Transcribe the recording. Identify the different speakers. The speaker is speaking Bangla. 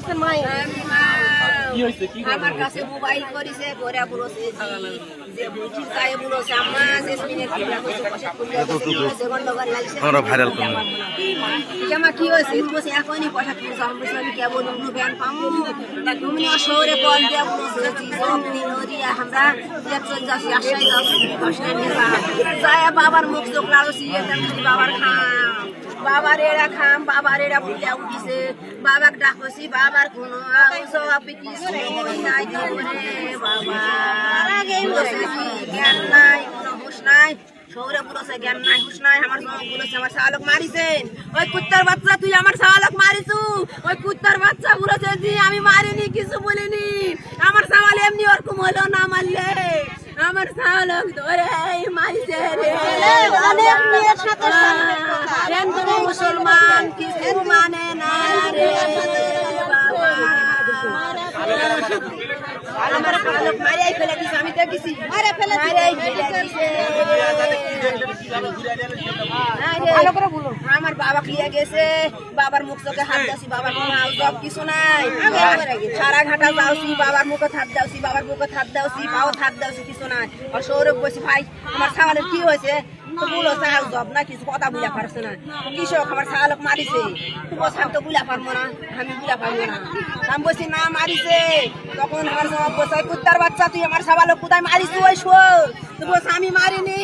Speaker 1: বলছেন মাই
Speaker 2: কি হয়েছে? কি
Speaker 3: আমার কাছে মোবাইল করিছে করে বলছে যে বুঝি যায় বলছে আম্মা জেসমিনের কি কইছে পাশে কুলিয়া কইছে গন্ডগোল লাগছে
Speaker 4: আমরা ভাইরাল করব
Speaker 3: জামা কি হয়েছে? বসে এখনই পয়সা তুলছে আমি বলছি আমি কেবল উনু ব্যান পামু তুমি শহরে কল দিয়া বলছে দিন দিয়া আমরা যে যাচ্ছি আশাই যাচ্ছি বাবার মুখ চোখ লাগাচ্ছি বাবার খাম। বাবার এরা খাম বাবার এরা বুঝা উঠিছে। বাবাক ডাকছি বাবার কোনো কিছু নাই বাবা। জ্ঞান নাই কোনো হুশ নাই? শহরে বলেছে জ্ঞান নাই হুশ নাই। আমার শালক ওই কুত্তার বাচ্চা তুই আমার শালক মারিছু। ওই কুত্তার বাচ্চা আমি মারিনি কিছু বলিনি। আমার সামাল এমনি ওরকম হলো না মারলে। আমার শালক ধরে মারিছে রে।
Speaker 1: অনেক মেয়ের সাথে
Speaker 3: আমার বাবা খেয়ে গেছে বাবার মুখ চোখে হাত দাসি বাবার সব কিছু নাই সারা ঘাটা যাওছি বাবার মুখে হাত দাওছি বাবার মুখে হাত দাওছি পাও হাত দাওছি কিছু নাই আর সৌরভ বসে ভাই আমার ছাগলের কি হয়েছে? তো বলো জব না কিছু কথা বুঝা পারছে না কৃষক আমার ছাগলক মারিছে তো বুঝা পারব না আমি বুঝা পারব না আমি বলছি না মারিছে তখন আমার কুত্তার বাচ্চা তুই আমার কোথায় মারিস ওই শো তো স্বামী মারিনি